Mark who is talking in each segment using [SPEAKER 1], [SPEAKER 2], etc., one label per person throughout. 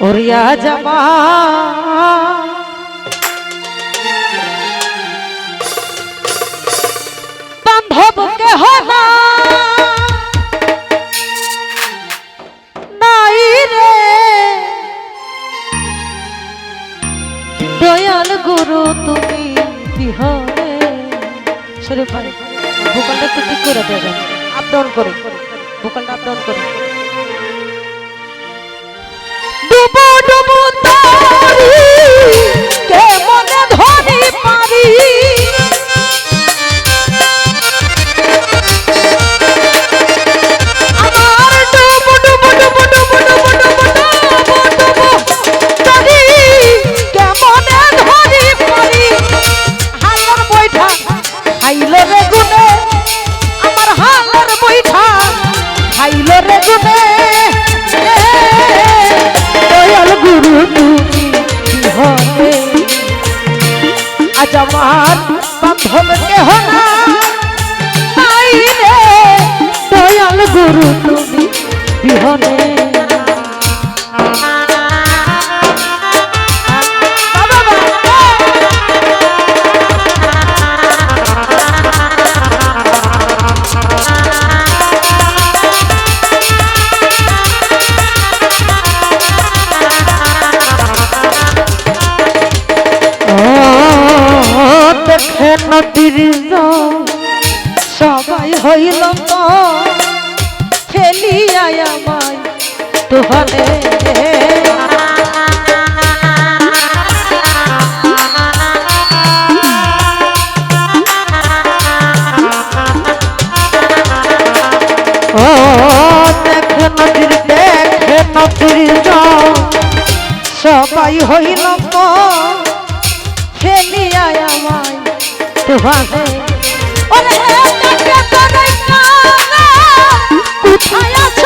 [SPEAKER 1] ওরিয়া জামা বান্ধব না? নাই রে। দয়াল গুরু, তুমি বিহনে। সরে ভাই ভোকালটা ঠিক করে দেবেন। আপ ডাউন করে। করে। ডুবো ডুবো তারি কেমনে ধরি পারি? আজ আমার বান্ধব কেহ না নাই রে দয়াল গুরু তুমি বিহনে তোহরে ও দেখে নদীর দেখে নদীর কোথায় আছো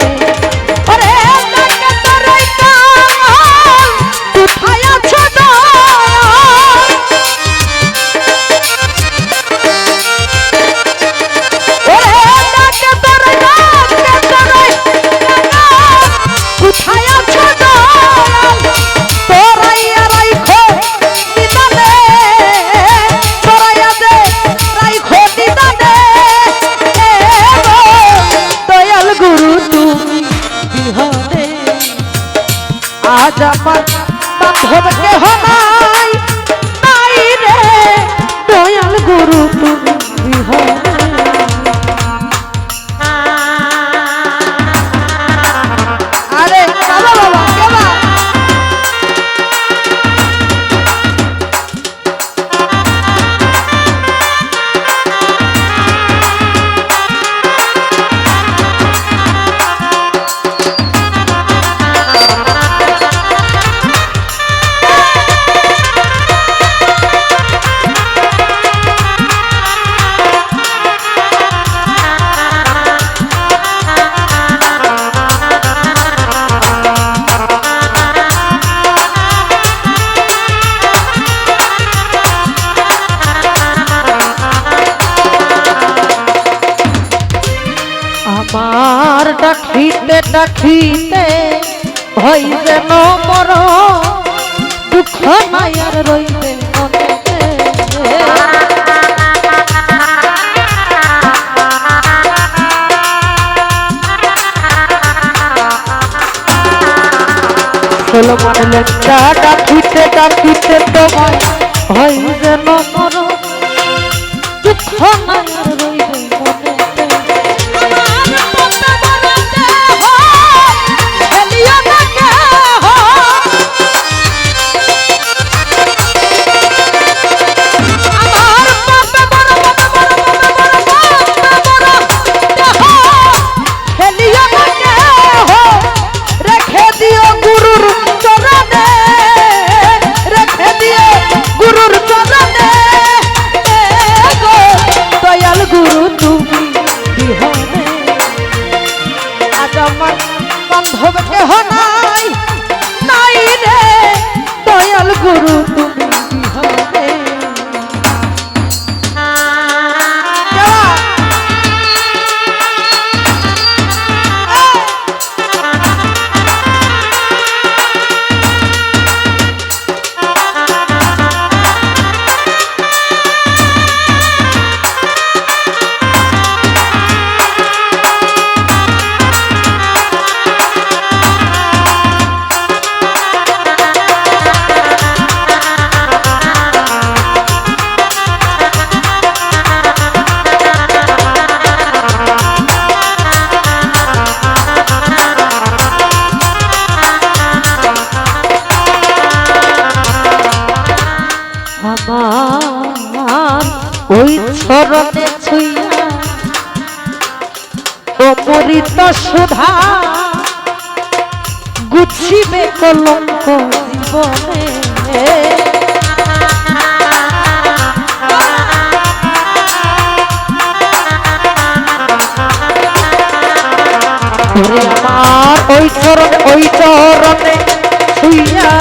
[SPEAKER 1] ডাকিতে ভয় যেন মর। দুঃখ মায়ার রইবে ষোলো মানুষ ডাকিতে ডাকিতে তোমার কলঙ্ক জীবনে আমার ওই চরণ শুইয়া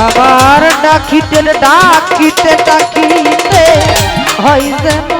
[SPEAKER 1] আবার ডাকিতে ডাকিতে ডাকিতে হয় যেন